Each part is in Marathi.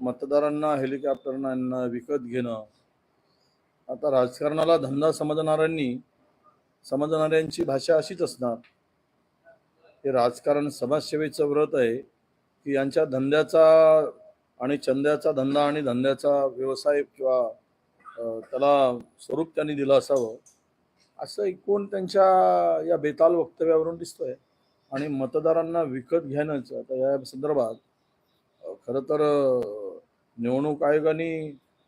मतदारांना हेलिकॉप्टरना विकत घेणं. आता राजकारणाला धंदा समजणाऱ्यांनी समजणाऱ्यांची भाषा अशीच असणार. हे राजकारण समाजसेवेचं व्रत आहे की यांच्या धंद्याचा आणि चंद्याचा धंदा आणि धंद्याचा व्यवसाय किंवा त्याला स्वरूप त्यांनी दिलं असावं. असं एकूण त्यांच्या या बेताल वक्तव्यावरून दिसतोय. आणि मतदारांना विकत घेण्याचं आता या संदर्भात खरं तर निवडणूक आयोगाने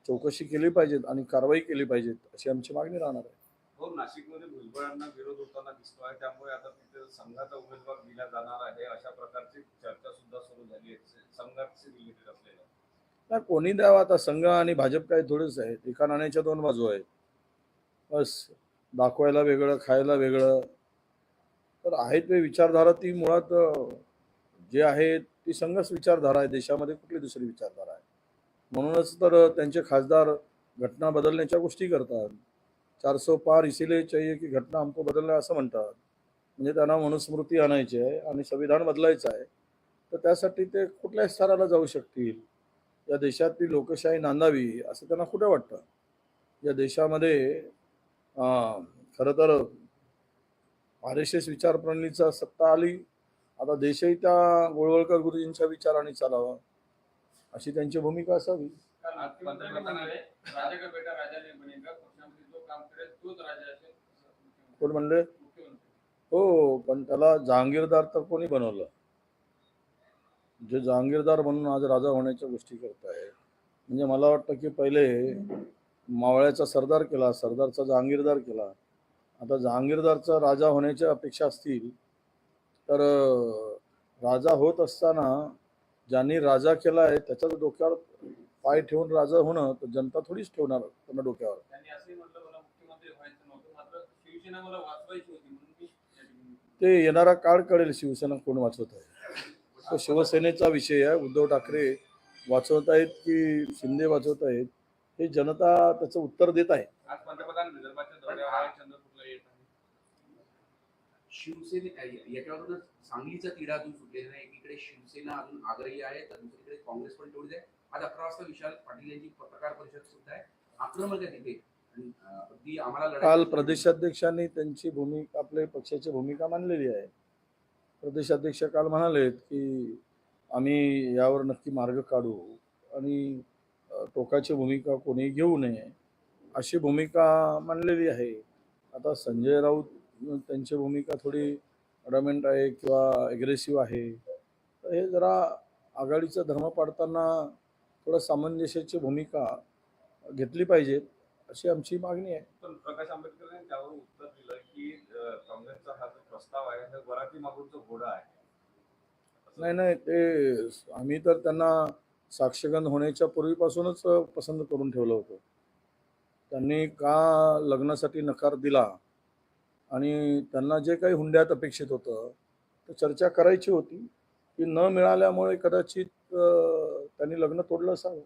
चौकशी केली पाहिजेत आणि कारवाई केली पाहिजेत अशी आमची मागणी राहणार आहे. हो नाशिकमध्ये भुजबळांना विरोध होताना दिसतोय त्यामुळे आता तिथे संघाचा उमेदवार दिला जाणार आहे अशा प्रकारची चर्चा सुद्धा सुरू झाली आहे. संघाचे रिलेटेड असलेल्या नाही कोणी द्यावा? आता संघ आणि भाजप काही थोडेच आहे एका नाण्याच्या दोन बाजू आहेत. बस दाखवायला वेगळं खायला वेगळं. तर आहेत ते विचारधारा ती मुळात जे आहे ती संघच विचारधारा आहे. देशामध्ये कुठली दुसरी विचारधारा? आहे म्हणूनच तर त्यांचे खासदार घटना बदलण्याच्या गोष्टी करतात. चारसो पार इसिले चाहिए की घटना आमको बदलना असं म्हणतात. म्हणजे त्यांना मनुस्मृती आणायची आहे आणि संविधान बदलायचं आहे. तर त्यासाठी ते कुठल्या स्तराला जाऊ शकतील? या देशातली लोकशाही नांदावी असं त्यांना कुठे वाटतं? या देशामध्ये खरं तर आर एस एस विचारप्रणालीचा सत्ता आली. आता देशही त्या गोळवळकर गुरुजींच्या विचाराने चालावा. अशी त्यांची भूमिका असावी. पंतप्रधान राजा का बेटा राजा नाही बनेगा पक्षामध्ये जो काम करेल तोच राजा असेल असं कोण म्हणले? हो पण त्याला जहांगीरदार तर कोणी बनवलं? जे जहांगीरदार म्हणून आज राजा होण्याच्या गोष्टी करताय म्हणजे मला वाटतं की पहिले मावळ्याचा सरदार केला सरदारचा जहांगीरदार केला. आता जहांगीरदारचा राजा होण्याच्या अपेक्षा असतील तर राजा होत असताना ज्यांनी राजा केला आहे त्याच्याच डोक्यावर पाय ठेवून राजा होणं तर जनता थोडीच ठेवणार त्यांना डोक्यावर. ते येणारा काळ कळेल शिवसेना कोण वाचवत आहे. तो शिवसेनेचा विषय आहे. उद्धव ठाकरे वाचवत आहेत की शिंदे वाचवत आहेत हे जनता त्याचं उत्तर देत आहे आज पंतप्रधान विदर्भाच्या दौऱ्यावर आहे चंद्रपूरला येत आहे शिवसेने याच्यावरूनच सांगलीचा तिढा अजून सुटलेला नाही एकीकडे शिवसेना अजून आग्रही आहे तर दुसरीकडे काँग्रेस पण तेवढीच आहे. आज अकरा वाजता विशाल पाटील यांची पत्रकार परिषद सुद्धा आहे. आक्रमक आहे तिथे. अगदी आम्हाला काल प्रदेशाध्यक्षांनी त्यांची भूमिका आपल्या पक्षाची भूमिका मांडलेली आहे. प्रदेशाध्यक्ष काल म्हणालेत की आम्ही यावर नक्की मार्ग काढू आणि टोकाची भूमिका कोणी घेऊ नये. अशी भूमिका मांडलेली आहे. आता संजय राऊत त्यांची भूमिका थोडी अडमेंट आहे किंवा ॲग्रेसिव्ह आहे. तर हे जरा आघाडीचा धर्म पाडताना थोडं सामंजस्याची भूमिका घेतली पाहिजे अशी आमची मागणी आहे. पण प्रकाश आंबेडकर यांनी त्यावर उत्तर दिलं की काँग्रेसचा हा जो प्रस्ताव आहे हा वराती मागूनचा घोडा आहे. असं नाही नाही ते आम्ही तर त्यांना साक्षगंध होण्याच्या पूर्वीपासूनच पसंत करून ठेवलं होतं. त्यांनी का लग्नासाठी नकार दिला? आणि त्यांना जे काही हुंड्यात अपेक्षित होतं तर चर्चा करायची होती. ती न मिळाल्यामुळे कदाचित त्यांनी लग्न तोडलं असावं.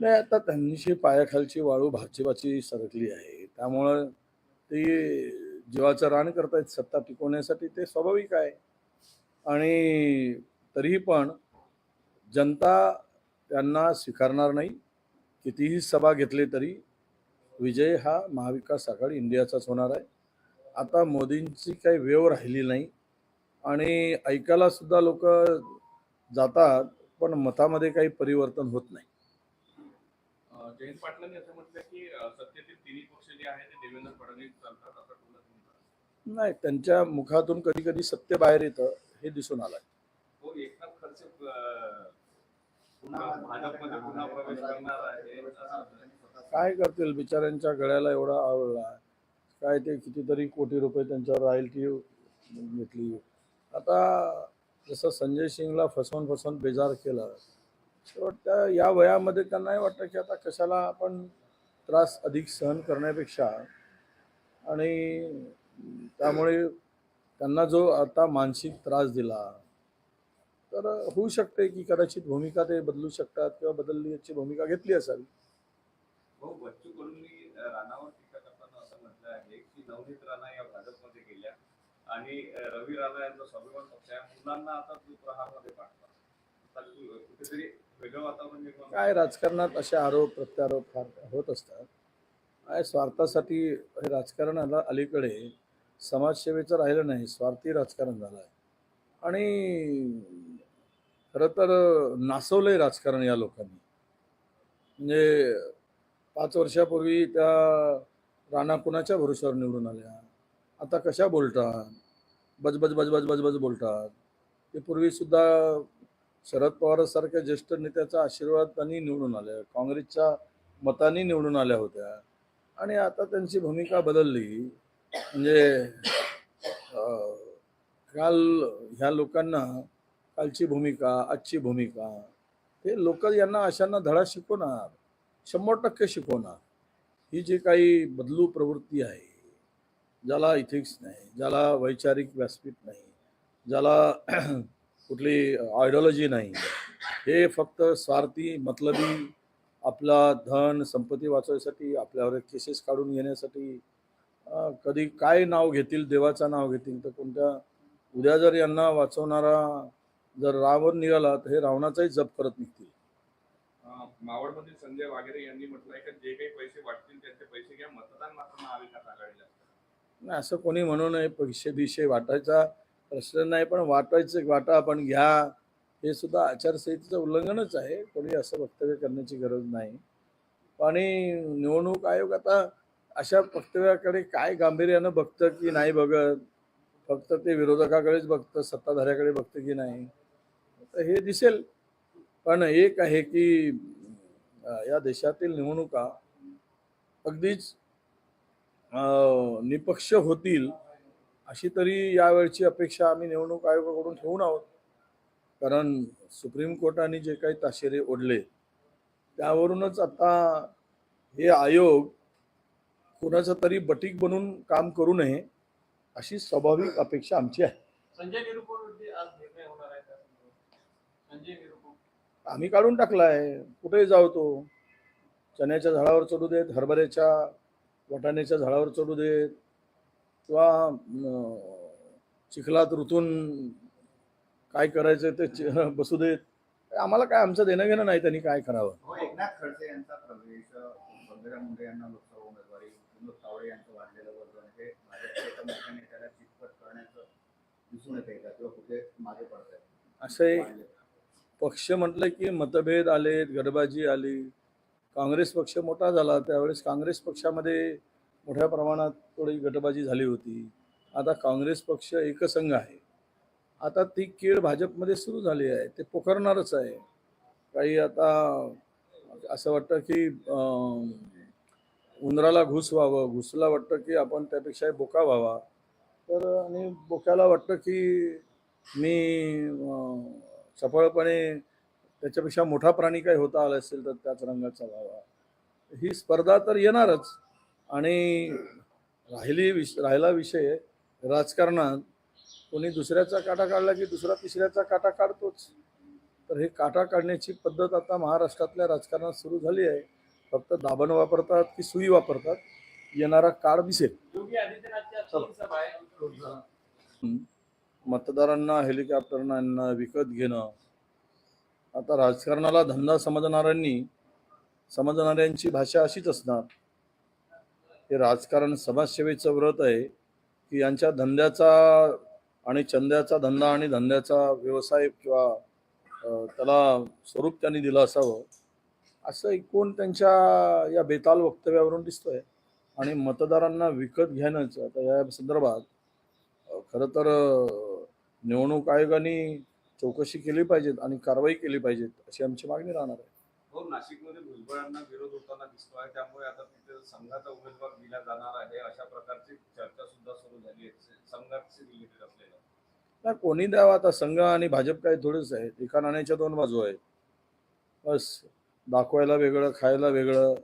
नाही आता त्यांची पायाखालची वाळू भाजपाची सरकली आहे. त्यामुळं ते जीवाचं रान करतायत सत्ता टिकवण्यासाठी ते स्वाभाविक आहे. आणि तरीही पण जनता त्यांना स्वीकारणार नाही. कितीही सभा घेतली तरी विजय हा महाविकास आघाडी इंडियाचाच होणार आहे. आता मोदींची काही वेव राहिली नाही. आणि ऐकायला सुद्धा लोक जातात पण मतामध्ये काही परिवर्तन होत नाही. जयंत पाटलांनी असं म्हटलं की सत्तेतील तिन्ही पक्ष जे आहे ते देवेंद्र फडणवीस चालतात असं नाही त्यांच्या मुखातून कधी कधी सत्य बाहेर येतं हे दिसून आलंय. हो एकनाथ खर्च काय करतील? बिचाऱ्यांच्या गळ्याला एवढा आवडला काय ते कितीतरी कोटी रुपये त्यांच्यावर रॉयल्टी घेतली. आता जसं संजय सिंगला फसवून फसवून बेजार केलं. शेवटच्या या वयामध्ये त्यांनाही वाटतं की आता कशाला आपण त्रास अधिक सहन करण्यापेक्षा आणि त्यामुळे त्यांना जो आता मानसिक त्रास दिला तर होऊ शकते की कदाचित भूमिका ते बदलू शकतात किंवा बदलली याची भूमिका घेतली असावी. भाऊ बच्चू कडूंनी राणावर टीका करताना असं म्हटलं आहे की नवनीत राणा या भाजपमध्ये गेल्या आणि रवी राणा यांचा स्वाभिमान पक्ष आहे. मुलांना आता तू प्रहारमध्ये पाठवा. कुठेतरी वेगळं वातावरण निर्माण काय राजकारणात असे आरोप प्रत्यारोप फार होत असतात. काय स्वार्थासाठी हे राजकारण आला अलीकडे समाजसेवेचं राहिलं नाही स्वार्थी राजकारण झालं आहे. आणि खरं तर नासवलंय राजकारण या लोकांनी. म्हणजे पाच वर्षापूर्वी त्या राणा कुणाच्या भरोश्यावर निवडून आल्या? आता कशा बोलतात? बजबज बजबज बजबज बोलतात. ते पूर्वीसुद्धा शरद पवारसारख्या ज्येष्ठ नेत्याचा आशीर्वाद त्यांनी निवडून आल्या. काँग्रेसच्या मतांनी निवडून आल्या होत्या. आणि आता त्यांची भूमिका बदलली. म्हणजे काल ह्या लोकांना कालची भूमिका आजची भूमिका हे लोक यांना अशांना धडा शिकवणार शंभर टक्के शिकवणार. ही जी काही बदलू प्रवृत्ती आहे ज्याला इथिक्स नाही ज्याला वैचारिक व्यासपीठ नाही ज्याला कुठली आयडिओलॉजी नाही हे फक्त स्वार्थी मतलबी आपला धन संपत्ती वाचवण्यासाठी आपल्यावर केसेस काढून घेण्यासाठी कधी काय नाव घेतील देवाचं नाव घेतील तर कोणत्या उद्या जर यांना वाचवणारा जर रावण निघाला तर हे रावणाचाही जप करत निघतील. अं, मावळमधील संजय वागेरे यांनी म्हटलंय की जे काही पैसे वाटतील त्यांचे पैसे घ्या मतदान मात्र महाविकास आघाडीला नाही असं कोणी म्हणू नये पैसे बिशे वाटायचा प्रश्न नाही पण वाटायचं वाटा आपण घ्या. हे सुद्धा आचारसंहितेचं उल्लंघनच आहे कोणी असं वक्तव्य करण्याची गरज नाही. आणि निवडणूक आयोग आता अशा वक्तव्याकडे काय गांभीर्यानं बघतं की नाही बघत? फक्त ते विरोधकाकडेच बघतं सत्ताधाऱ्याकडे बघतं की नाही? तर हे दिसेल. पण एक आहे की या देशातील निवडणुका अगदीच निपक्ष होतील अशी तरी यावेळची अपेक्षा आम्ही निवडणूक आयोगाकडून ठेवून आहोत. कारण सुप्रीम कोर्टाने जे काही ताशेरे ओढले त्यावरूनच आता हे आयोग कुणाचं तरी बटीक बनून काम करू नये अशी स्वाभाविक अपेक्षा आमची आहे. संजय निरुपमवरती आज निर्णय होणार आहे त्या संदर्भात. संजय निरुपम आम्ही काढून टाकला आहे कुठेही जाऊ तो. चण्याच्या झाडावर चढू देत हरभऱ्याच्या वाटाण्याच्या झाडावर चढू देत किंवा चिखलात रुतून काय करायचं ते बसू देत. आम्हाला काय आमचं देणं घेणं नाही त्यांनी काय करावं. हो एकनाथ खडसे यांचा प्रवेश मुंडे यांना लोकसभा उमेदवारी विनोद तावडे यांचं वाढलेलं वजन हे भाजपच्या एका मोठ्या नेत्याला चितपट करण्याचं दिसून येते का किंवा कुठे मागे पडत असे पक्ष म्हटलं की मतभेद आले गडबाजी आली. काँग्रेस पक्ष मोठा झाला. त्यावेळेस काँग्रेस पक्षामध्ये मोठ्या प्रमाणात थोडी गटबाजी झाली होती. आता काँग्रेस पक्ष एकसंघ आहे. आता ती केळ भाजपमध्ये सुरू झाली आहे. ते पोखरणारच आहे. काही आता असं वाटतं की उंदराला घुस व्हावं घुसला वाटतं की आपण त्यापेक्षा बोका व्हावा. तर आणि बोक्याला वाटतं की मी अं, चपळपणे त्याच्यापेक्षा मोठा प्राणी काही होता आला असेल तर त्याच रंगाचा व्हावा. ही स्पर्धा तर येणारच. आणि राहिली विष राहिला विषय राजकारणात. कोणी दुसऱ्याचा काटा काढला की दुसरा तिसऱ्याचा काटा काढतोच. तर हे काटा काढण्याची पद्धत आता महाराष्ट्रातल्या राजकारणात सुरू झाली आहे. फक्त दाबण वापरतात की सुई वापरतात येणारा काळ दिसेल. मतदारांना हेलिकॉप्टरना विकत घेणं. आता राजकारणाला धंदा समजणाऱ्यांनी समजणाऱ्यांची भाषा अशीच असणार. हे राजकारण समाजसेवेचं व्रत आहे की यांच्या धंद्याचा आणि चंद्याचा धंदा आणि धंद्याचा व्यवसाय किंवा त्याला स्वरूप त्यांनी दिलं असावं. असं एकूण त्यांच्या या बेताल वक्तव्यावरून दिसतोय. आणि मतदारांना विकत घेण्याचं आता या संदर्भात खरं तर निवडणूक आयोगाने चौकशी केली पाहिजेत आणि कारवाई केली पाहिजेत अशी आमची मागणी राहणार आहे. हो नाशिकमध्ये भुजबळांना विरोध होताना दिसतोय त्यामुळे आता तिथे संघाचा उमेदवार दिला जाणार आहे अशा प्रकारची चर्चा सुद्धा सुरू झाली आहे. संघाचे रिलेटेड असलेलं. नाही कोणी द्यावा आता? संघ आणि भाजप काही थोडेच आहे एका नाण्याच्या दोन बाजू आहेत. बस दाखवायला वेगळं खायला वेगळं.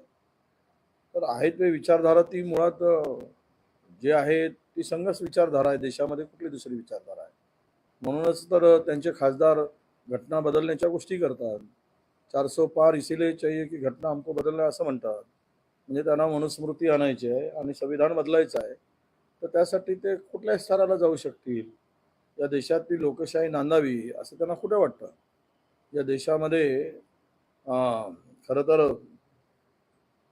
तर आहेत ते विचारधारा ती मुळात जे आहे ती संघच विचारधारा आहे. देशामध्ये कुठली दुसरी विचारधारा? आहे म्हणूनच तर त्यांचे खासदार घटना बदलण्याच्या गोष्टी करतात. चारसो पार इसिले चाहिए की घटना आमको बदलना असं म्हणतात. म्हणजे त्यांना मनुस्मृती आणायची आहे आणि संविधान बदलायचं आहे. तर त्यासाठी ते कुठल्या स्तराला जाऊ शकतील? या देशातली लोकशाही नांदावी असं त्यांना कुठे वाटतं? या देशामध्ये खरं तर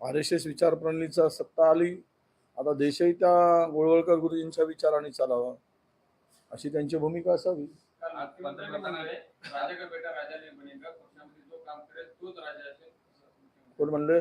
आर एस एस विचारप्रणालीचा सत्ता आली. आता देशही त्या गोळवळकर गुरुजींच्या विचाराने चालावा. अशी त्यांची भूमिका असावी. कोण म्हणले?